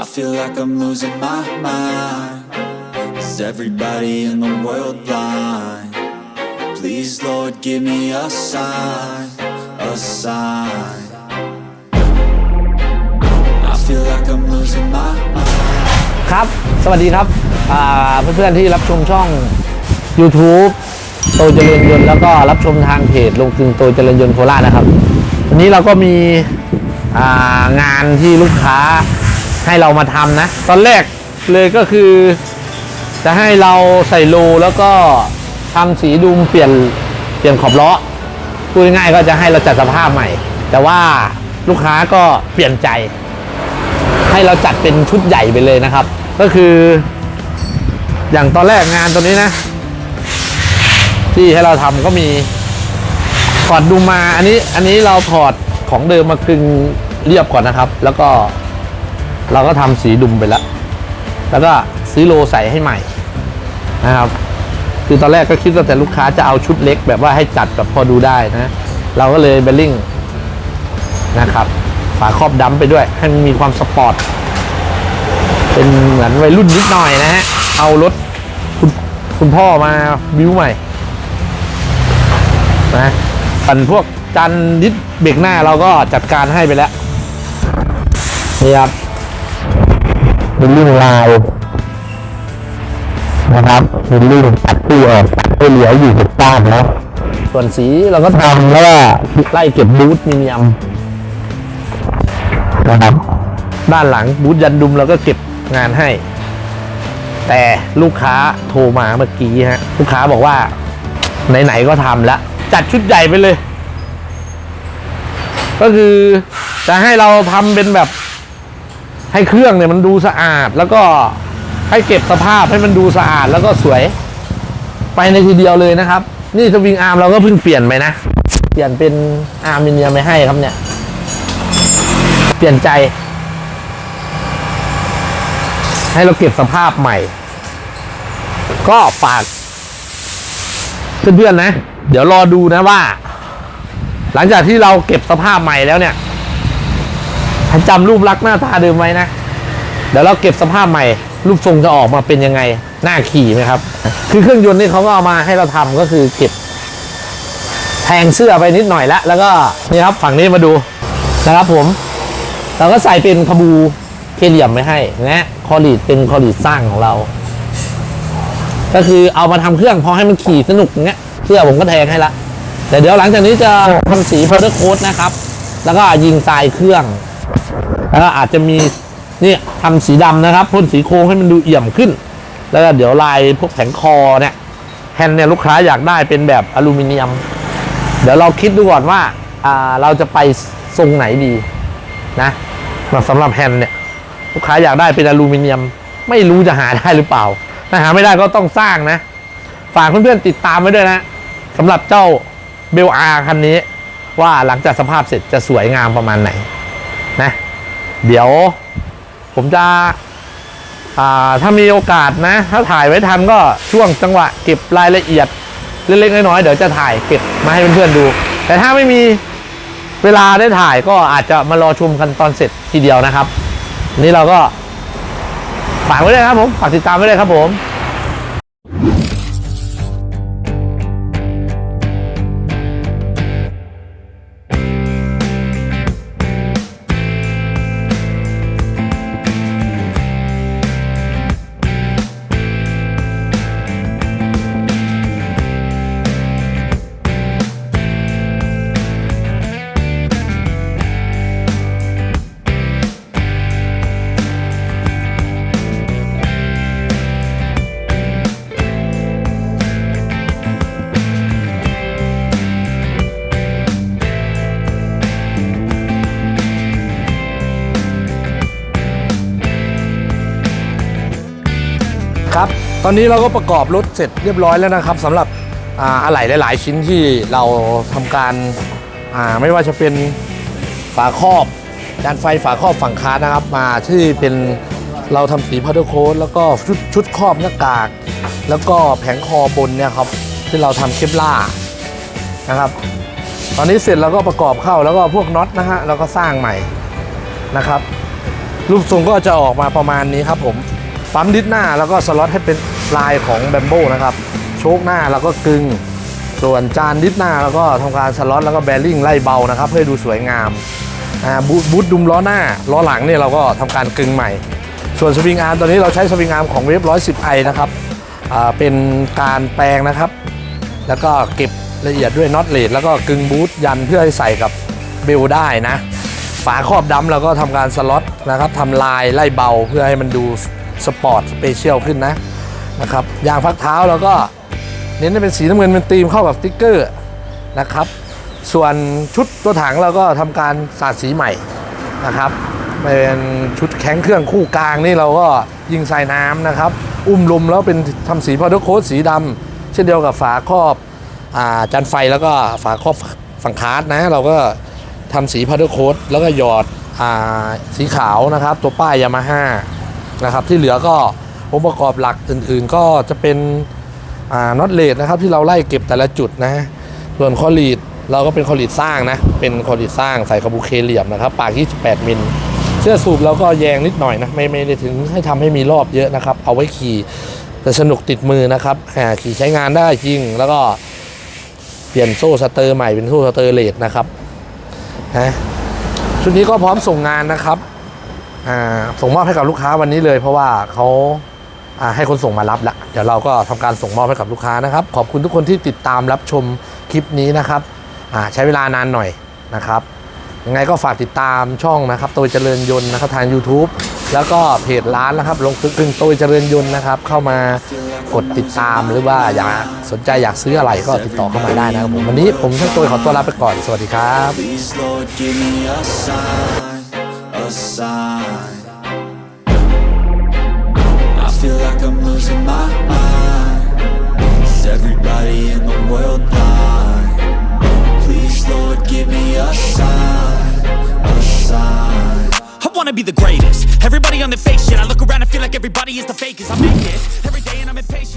I feel like I'm losing my mind. Is everybody in the world blind? Please, Lord, give me a sign, a sign. I feel like I'm losing my mind. ครับ สวัสดีครับอ่าเพื่อนๆที่รับชมช่อง YouTube โตเจริญยนต์แล้วก็รับชมทางเพจลงกลึงโตเจริญยนต์โคราชนะครับ วันนี้เราก็มีอ่างานที่ลูกค้า ให้เรามาทำนะ ตอนแรกเลยก็คือ จะให้เราใส่โลแล้วก็ทำสีดุมเปลี่ยนเปลี่ยนขอบล้อพูดง่ายก็จะให้เราจัดสภาพใหม่ แต่ว่าลูกค้าก็เปลี่ยนใจ ให้เราจัดเป็นชุดใหญ่ไปเลยนะครับ ก็คือ อย่างตอนแรกงานตัวนี้นะ ที่ให้เราทำก็มีถอดดูมาอันนี้อันนี้เราถอดของเดิมมากึงเรียบก่อนนะครับ แล้วก็ เราก็ทำสีดุมไปแล้ว แล้วก็ซื้อโลใส่ให้ใหม่นะครับ คือตอนแรกก็คิดว่าแต่ลูกค้าจะเอาชุดเล็กแบบว่าให้จัดแบบพอดูได้นะ เราก็เลยเบลลิงนะครับ ฝาครอบดำไปด้วย ให้มันมีความสปอร์ต เป็นเหมือนวัยรุ่นนิดหน่อยนะฮะ เอารถคุณคุณพ่อมาบิวใหม่นะปันพวกจันดิสเบรกหน้าเราก็จัดการให้ไปแล้วนี่ครับ เป็นรุ่นลายนะครับเป็นรุ่นตัดตู้ออกตัดให้เหลืออยู่กับต้านแล้วส่วนสีเราก็ทำแล้วก็ไล่เก็บบูทมีเนียมนะครับด้านหลังบูธยันดุมเราก็เก็บงานให้ แต่ลูกค้าโทรมาเมื่อกี้ฮะลูกค้าบอกว่า ไหน ๆ ก็ทำแล้ว จัดชุดใหญ่ไปเลย ก็คือจะให้เราทำเป็นแบบ ให้เครื่องเนี่ยมันดูสะอาดแล้วก็ให้เก็บสภาพให้มันดูสะอาดแล้วก็สวยไปในทีเดียวเลยนะครับ นี่สวิงอาร์มเราก็เพิ่งเปลี่ยนไปนะ เปลี่ยนเป็นอาร์มิเนียมไปให้ครับเนี่ย เปลี่ยนใจ ให้เราเก็บสภาพใหม่ ก็ฝากเพื่อนๆนะ เดี๋ยวรอดูนะว่า หลังจากที่เราเก็บสภาพใหม่แล้วเนี่ย จำรูปลักษณ์หน้าตาเดิมไว้นะ เดี๋ยวเราเก็บสภาพใหม่ รูปทรงจะออกมาเป็นยังไงหน้าขี่ไหมครับ คือเครื่องยนต์นี่เขาก็เอามาให้เราทำก็คือเก็บ แทงเสื้อไปนิดหน่อยล้วแล้วก็นี่ครับฝั่งนี้มาดูนะครับผม เราก็ใส่เป็นขบูเคเหลี่ยมไว้ให้นะคอลีดเป็นคอลีดสร้างของเรา ก็คือเอามาทำเครื่องพอให้มันขี่สนุกอย่างเงี้ยเสื้อผมก็แทงให้ละแต่เดี๋ยวหลังจากนี้จะทำสีพาวเดอร์โค้ดนะครับ แล้วก็ยิงทรายเครื่อง แล้วอาจจะมีนี่ทำสีดำนะครับพ่นสีโค้งให้มันดูเอี่ยมขึ้น แล้วเดี๋ยวลายพวกแผงคอเนี่ยแฮนด์เนี่ยลูกค้าอยากได้เป็นแบบอลูมิเนียม เดี๋ยวเราคิดดูก่อนว่าอ่าเราจะไปทรงไหนดีนะสำหรับแฮนด์เนี่ยลูกค้าอยากได้เป็นอลูมิเนียม ไม่รู้จะหาได้หรือเปล่าถ้าหาไม่ได้ก็ต้องสร้างนะ ฝากเพื่อนๆติดตามไว้ด้วยนะสำหรับเจ้าเบลอาคันนี้ ว่าหลังจากสภาพเสร็จจะสวยงามประมาณไหนนะ เดี๋ยว ผมจะถ้ามีโอกาสนะ ถ้าถ่ายไว้ทันก็ช่วงจังหวะเก็บรายละเอียดเล็กๆน้อยๆเดี๋ยวจะถ่ายเก็บมาให้เพื่อนๆดู แต่ถ้าไม่มีเวลาได้ถ่ายก็อาจจะมารอชมกันตอนเสร็จทีเดียวนะครับ นี่เราก็ฝากไว้เลยครับผมฝากติดตามไว้เลยครับผม ตอนนี้เราก็ประกอบรถเสร็จเรียบร้อยแล้วนะครับสำหรับอะไหล่หลาย ๆ ชิ้นที่เราทำการไม่ว่าจะเป็นฝาครอบจานไฟฝาครอบฝั่งคานะครับ มาที่เป็นเราทำสีพาวเดอร์โค้ดแล้วก็ชุดชุดครอบหน้ากาก แล้วก็แผงคอบนเนี่ยครับที่เราทำเคปล่านะครับ ตอนนี้เสร็จแล้วก็ประกอบเข้าแล้วก็พวกน็อตนะฮะเราก็สร้างใหม่นะครับ รูปทรงก็จะออกมาประมาณนี้ครับผม ปั๊มดิสหน้าแล้วก็สล็อตให้เป็นลายของแบมโบนะครับ โชคหน้าแล้วก็กึง ส่วนจานดิสหน้าแล้วก็ทำการสล็อตแล้วก็แบริ่งไล่เบานะครับเพื่อดูสวยงามบูทบูทดุมล้อหน้าล้อหลังเนี่ยเราก็ทำการกึงใหม่ ส่วนสวิงอาร์มตอนนี้เราใช้สวิงอาร์มของเวฟ110 i นะครับเป็นการแปลงนะครับ แล้วก็เก็บละเอียดด้วยน็อตเลดแล้วก็กึงบูทยันเพื่อให้ใส่กับเบลได้นะ ฝาครอบดำเราก็ทำการสล็อตนะครับทำลายไล่เบาเพื่อให้มันดู สปอร์ตสเปเชียลขึ้นนะนะครับยางพักเท้าเราก็เน้นให้เป็นสีน้ำเงินเป็นธีมเข้ากับสติ๊กเกอร์นะครับ ส่วนชุดตัวถังเราก็ทำการสาดสีใหม่นะครับเป็นชุดแข็งเครื่องคู่กลางนี่เราก็ยิงใส่น้ำนะครับ อุ้มลมแล้วเป็นทำสีพาวเดอร์โค้ดสีดำเช่นเดียวกับฝาครอบอจานไฟแล้วก็ฝาครอบฝั่งคาร์ดนะ เราก็ทำสีพาวเดอร์โค้ดแล้วก็หยอดอสีขาวนะครับ ตัวป้ายยามาฮ่า นะครับ ที่เหลือก็องค์ประกอบหลักอื่น ๆ ก็จะเป็นน็อตเลดนะครับที่เราไล่เก็บแต่ละจุดนะส่วนคอลีดเราก็เป็นคอลีดสร้างนะ เป็นคอลีดสร้างใส่กระบุเคเหลี่ยมนะครับ ปาก 28 มิลเสื้อสูบเราก็แยงนิดหน่อยนะไม่ไม่ได้ถึงให้ทำให้มีรอบเยอะนะครับ เอาไว้ขี่แต่สนุกติดมือนะครับอ่ขี่ใช้งานได้จริง แล้วก็เปลี่ยนโซ่สเตอร์ใหม่เป็นโซ่สเตอร์เลดนะครับนะชุดนี้ก็พร้อมส่งงานนะครับ ส่งมอบให้กับลูกค้าวันนี้เลย เพราะว่าเขาให้คนส่งมารับละเดี๋ยวเราก็ทำการส่งมอบให้กับลูกค้านะครับ ขอบคุณทุกคนที่ติดตามรับชมคลิปนี้นะครับใช้เวลานานหน่อยนะครับยังไงก็ฝากติดตามช่องนะครับโตยเจริญยนต์นะครับทาง YouTube แล้วก็เพจร้านนะครับ ลงตึงโตยเจริญยนต์นะครับ เข้ามากดติดตามหรือว่าอยากสนใจอยากซื้ออะไรก็ติดต่อเข้ามาได้นะครับผมวันนี้ผมช่างโตยขอตัวลาไปก่อน สวัสดีครับ Sign. I feel like I'm losing my mind. Is everybody in the world blind? Please, Lord, give me a sign, a sign. I wanna be the greatest. Everybody on the fake shit. I look around and feel like everybody is the fakest. I make it every day and I'm impatient.